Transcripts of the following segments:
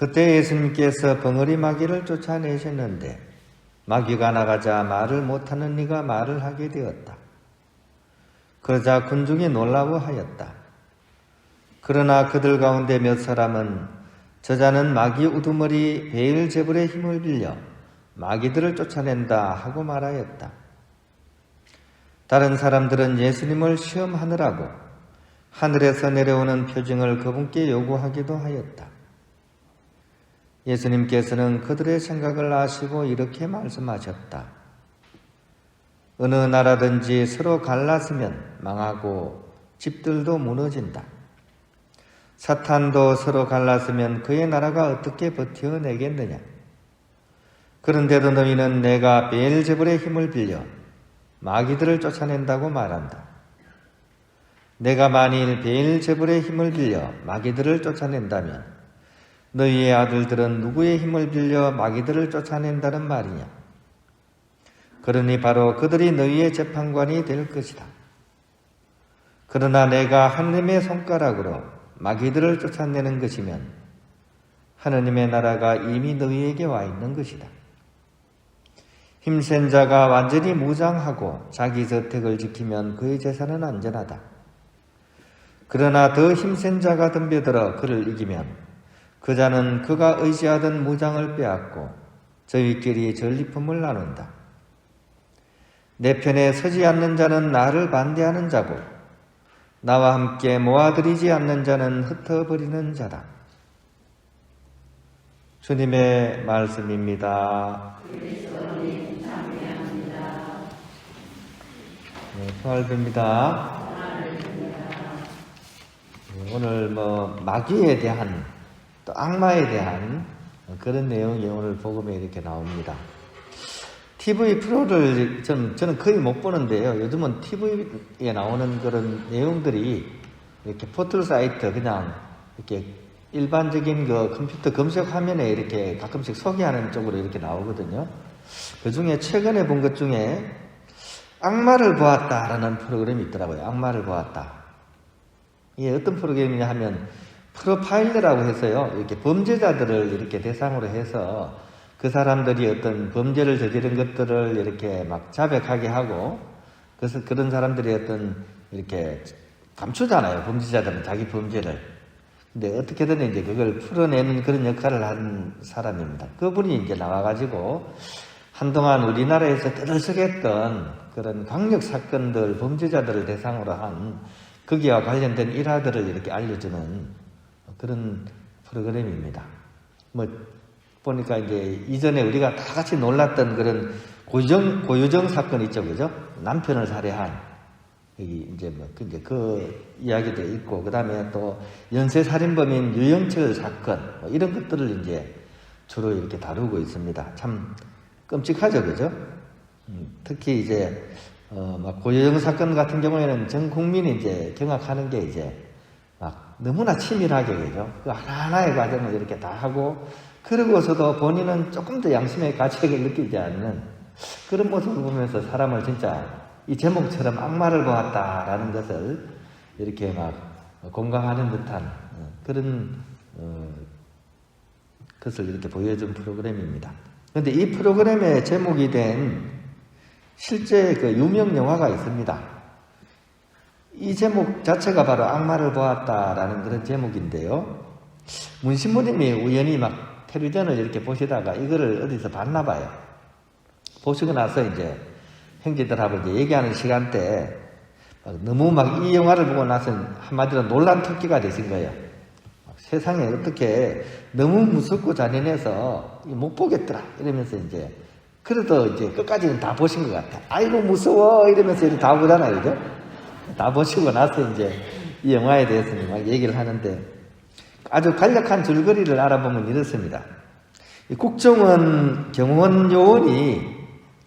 그때 예수님께서 벙어리 마귀를 쫓아내셨는데 마귀가 나가자 말을 못하는 네가 말을 하게 되었다. 그러자 군중이 놀라워하였다. 그러나 그들 가운데 몇 사람은 저자는 마귀 우두머리 베일제불의 힘을 빌려 마귀들을 쫓아낸다 하고 말하였다. 다른 사람들은 예수님을 시험하느라고 하늘에서 내려오는 표징을 그분께 요구하기도 하였다. 예수님께서는 그들의 생각을 아시고 이렇게 말씀하셨다. 어느 나라든지 서로 갈랐으면 망하고 집들도 무너진다. 사탄도 서로 갈랐으면 그의 나라가 어떻게 버텨내겠느냐? 그런데도 너희는 내가 베엘제불의 힘을 빌려 마귀들을 쫓아낸다고 말한다. 내가 만일 베엘제불의 힘을 빌려 마귀들을 쫓아낸다면 너희의 아들들은 누구의 힘을 빌려 마귀들을 쫓아낸다는 말이냐? 그러니 바로 그들이 너희의 재판관이 될 것이다. 그러나 내가 하느님의 손가락으로 마귀들을 쫓아내는 것이면 하느님의 나라가 이미 너희에게 와 있는 것이다. 힘센 자가 완전히 무장하고 자기 저택을 지키면 그의 재산은 안전하다. 그러나 더 힘센 자가 덤벼들어 그를 이기면 그 자는 그가 의지하던 무장을 빼앗고 저희끼리 전리품을 나눈다. 내 편에 서지 않는 자는 나를 반대하는 자고 나와 함께 모아들이지 않는 자는 흩어버리는 자다. 주님의 말씀입니다. 네, 평알입니다 오늘 뭐 마귀에 대한 또 악마에 대한 그런 내용이 오늘 복음에 이렇게 나옵니다. TV 프로를 전, 저는 거의 못 보는데요. 요즘은 TV에 나오는 그런 내용들이 이렇게 포털 사이트 그냥 이렇게 일반적인 그 컴퓨터 검색 화면에 이렇게 가끔씩 소개하는 쪽으로 이렇게 나오거든요. 그 중에 최근에 본 것 중에 악마를 보았다라는 프로그램이 있더라고요. 악마를 보았다. 이게 어떤 프로그램이냐 하면 프로파일러라고 해서요. 이렇게 범죄자들을 이렇게 대상으로 해서 그 사람들이 어떤 범죄를 저지른 것들을 이렇게 막 자백하게 하고 그래서 그런 사람들이 어떤 이렇게 감추잖아요. 범죄자들은 자기 범죄를. 근데 어떻게든 이제 그걸 풀어내는 그런 역할을 한 사람입니다. 그분이 이제 나와가지고 한동안 우리나라에서 떠들썩했던 그런 강력 사건들, 범죄자들을 대상으로 한 거기와 관련된 일화들을 이렇게 알려주는 그런 프로그램입니다. 뭐, 보니까 이제 이전에 우리가 다 같이 놀랐던 그런 고유정, 고유정 사건 있죠, 그죠? 남편을 살해한, 이제 뭐, 그, 이제 그 이야기도 있고, 그 다음에 또 연쇄 살인범인 유영철 사건, 뭐 이런 것들을 이제 주로 이렇게 다루고 있습니다. 참 끔찍하죠, 그죠? 음, 특히 이제, 어, 막 고유정 사건 같은 경우에는 전 국민이 이제 경악하는 게 이제 막 너무나 치밀하게, 그죠? 그 하나하나의 과정을 이렇게 다 하고, 그러고서도 본인은 조금 더 양심의 가책을 느끼지 않는 그런 모습을 보면서 사람을 진짜 이 제목처럼 악마를 보았다라는 것을 이렇게 막 공감하는 듯한 그런 어, 것을 이렇게 보여준 프로그램입니다. 그런데 이 프로그램의 제목이 된 실제 그 유명 영화가 있습니다. 이 제목 자체가 바로 악마를 보았다라는 그런 제목인데요. 문신부님이 우연히 막 텔레비전을 이렇게 보시다가 이거를 어디서 봤나 봐요. 보시고 나서 이제 형제들하고 이제 얘기하는 시간대 너무 막 이 영화를 보고 나서 한마디로 놀란 토끼가 되신 거예요. 세상에 어떻게 너무 무섭고 잔인해서 못 보겠더라 이러면서 이제 그래도 이제 끝까지는 다 보신 것 같아. 아이고 무서워 이러면서 이제 다 보잖아요, 그죠? 다 보시고 나서 이제 이 영화에 대해서 막 얘기를 하는데 아주 간략한 줄거리를 알아보면 이렇습니다. 국정원 경호원 요원이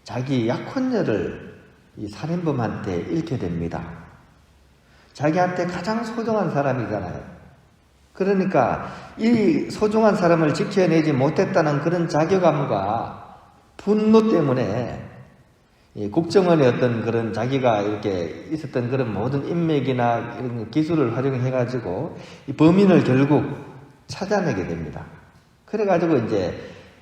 자기 약혼녀를 이 살인범한테 잃게 됩니다. 자기한테 가장 소중한 사람이잖아요. 그러니까 이 소중한 사람을 지켜내지 못했다는 그런 자괴감과 분노 때문에 국정원의 어떤 그런 자기가 이렇게 있었던 그런 모든 인맥이나 이런 기술을 활용해 가지고 이 범인을 결국 찾아내게 됩니다. 그래 가지고 이제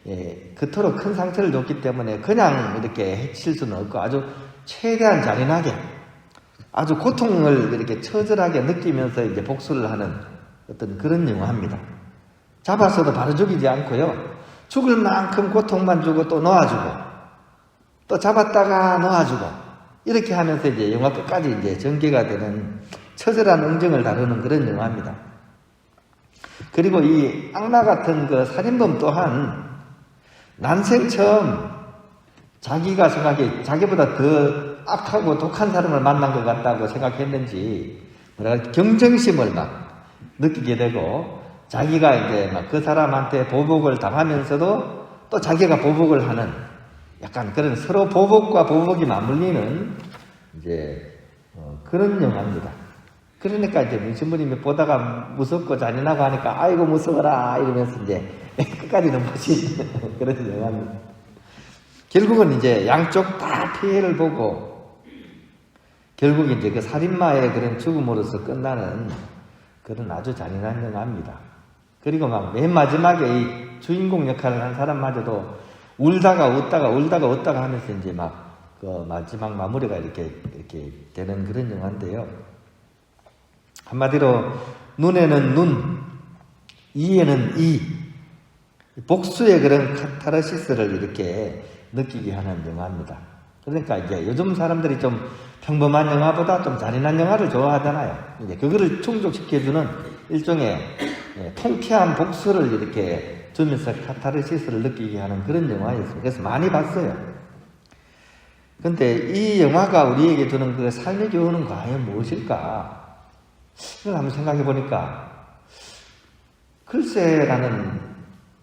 예, 그토록 큰 상처를 줬기 때문에 그냥 이렇게 해칠 수는 없고 아주 최대한 잔인하게 아주 고통을 이렇게 처절하게 느끼면서 이제 복수를 하는 어떤 그런 영화입니다. 잡았어도 바로 죽이지 않고요. 죽을 만큼 고통만 주고 또 놓아주고 또 잡았다가 놓아주고 이렇게 하면서 이제 영화 끝까지 이제 전개가 되는 처절한 응징을 다루는 그런 영화입니다. 그리고 이 악마 같은 그 살인범 또한 난생 처음 자기가 생각해 자기보다 더 악하고 독한 사람을 만난 것 같다고 생각했는지 뭐랄 경쟁심을 막 느끼게 되고 자기가 이제 막 그 사람한테 보복을 당하면서도 또 자기가 보복을 하는 약간 그런 서로 보복과 보복이 맞물리는 이제 어, 그런 영화입니다. 그러니까 이제 문신부님이 보다가 무섭고 잔인하고 하니까 아이고 무서워라 이러면서 이제 끝까지는 보시는 그런 영화입니다. 결국은 이제 양쪽 다 피해를 보고 결국 이제 그 살인마의 그런 죽음으로서 끝나는 그런 아주 잔인한 영화입니다. 그리고 막 맨 마지막에 이 주인공 역할을 한 사람마저도 울다가 웃다가 울다가 웃다가 하면서 이제 막 그 마지막 마무리가 이렇게 이렇게 되는 그런 영화인데요. 한마디로 눈에는 눈, 이에는 이, 복수의 그런 카타르시스를 이렇게 느끼게 하는 영화입니다. 그러니까 이제 요즘 사람들이 좀 평범한 영화보다 좀 잔인한 영화를 좋아하잖아요. 이제 그거를 충족시켜주는 일종의 예, 통쾌한 복수를 이렇게 주면서 카타르시스를 느끼게 하는 그런 영화였습니다. 그래서 많이 봤어요. 근데 이 영화가 우리에게 주는 그 삶의 교훈은 과연 무엇일까? 이걸 한번 생각해 보니까 글쎄라는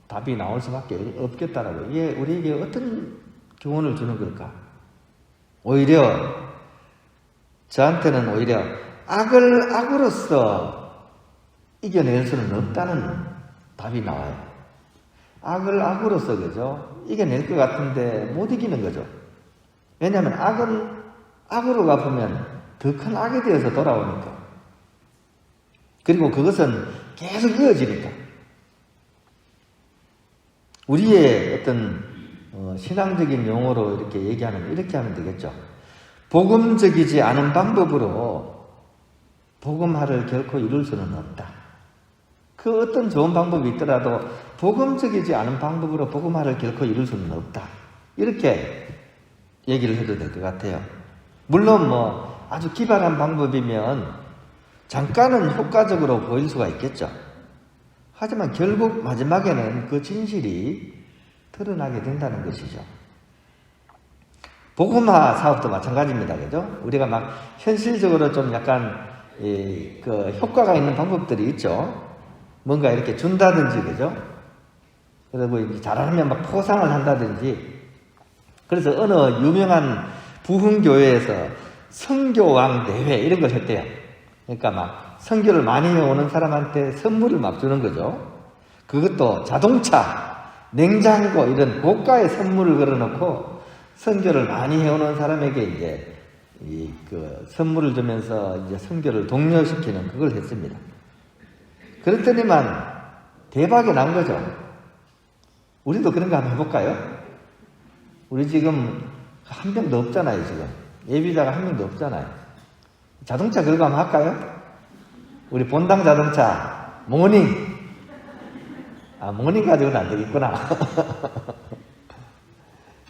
답이 나올 수밖에 없겠다라고. 이게 우리에게 어떤 교훈을 주는 걸까? 오히려 저한테는 오히려 악을 악으로서 이겨낼 수는 없다는 답이 나와요. 악을 악으로서 그죠? 이겨낼 것 같은데 못 이기는 거죠. 왜냐하면 악은 악으로 갚으면 더 큰 악에 대해서 돌아오니까. 그리고 그것은 계속 이어지니까. 우리의 어떤 어, 신앙적인 용어로 이렇게 얘기하면 이렇게 하면 되겠죠. 복음적이지 않은 방법으로 복음화를 결코 이룰 수는 없다. 그 어떤 좋은 방법이 있더라도 복음적이지 않은 방법으로 복음화를 결코 이룰 수는 없다. 이렇게 얘기를 해도 될 것 같아요. 물론 뭐 아주 기발한 방법이면 잠깐은 효과적으로 보일 수가 있겠죠. 하지만 결국 마지막에는 그 진실이 드러나게 된다는 것이죠. 복음화 사업도 마찬가지입니다. 그죠? 우리가 막 현실적으로 좀 약간 이, 그 효과가 있는 방법들이 있죠. 뭔가 이렇게 준다든지, 그죠? 그리고 이제 잘하면 막 포상을 한다든지. 그래서 어느 유명한 부흥교회에서 성교왕 대회 이런 걸 했대요. 그러니까 막 성교를 많이 해오는 사람한테 선물을 막 주는 거죠. 그것도 자동차, 냉장고 이런 고가의 선물을 걸어놓고 선교를 많이 해오는 사람에게 이제 이 그 선물을 주면서 이제 선교를 독려시키는 그걸 했습니다. 그랬더니만 대박이 난 거죠. 우리도 그런 거 한번 해볼까요? 우리 지금 한 명도 없잖아요, 지금. 예비자가 한 명도 없잖아요. 자동차 그거 한번 할까요? 우리 본당 자동차, 모닝. 아, 모닝 가지고는 안 되겠구나.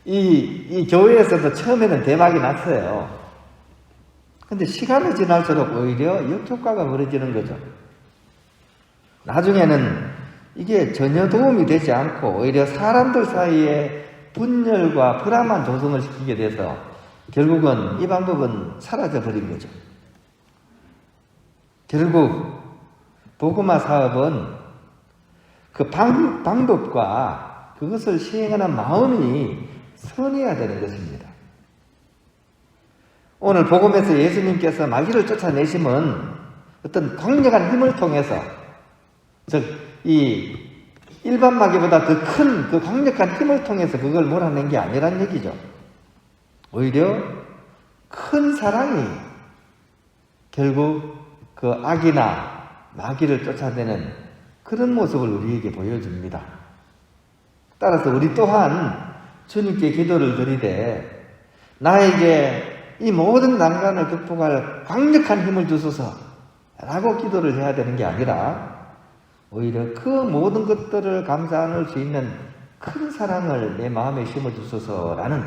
이, 이 교회에서도 처음에는 대박이 났어요. 근데 시간이 지날수록 오히려 역효과가 벌어지는 거죠. 나중에는 이게 전혀 도움이 되지 않고 오히려 사람들 사이에 분열과 불안만 조성을 시키게 돼서 결국은 이 방법은 사라져 버린 거죠. 결국 복음화 사업은 그 방, 방법과 그것을 시행하는 마음이 선해야 되는 것입니다. 오늘 복음에서 예수님께서 마귀를 쫓아내심은 어떤 강력한 힘을 통해서 즉 이 일반 마귀보다 더 큰 그 강력한 힘을 통해서 그걸 몰아낸 게 아니란 얘기죠. 오히려 큰 사랑이 결국 그 악이나 마귀를 쫓아내는 그런 모습을 우리에게 보여줍니다. 따라서 우리 또한 주님께 기도를 드리되 나에게 이 모든 난관을 극복할 강력한 힘을 주소서 라고 기도를 해야 되는 게 아니라 오히려 그 모든 것들을 감사 안을 수 있는 큰 사랑을 내 마음에 심어 주소서라는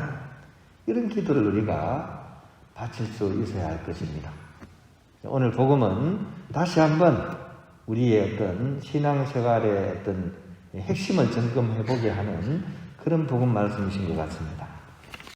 이런 기도를 우리가 바칠 수 있어야 할 것입니다. 오늘 복음은 다시 한번 우리의 어떤 신앙생활의 어떤 핵심을 점검해 보게 하는 그런 복음 말씀이신 것 같습니다.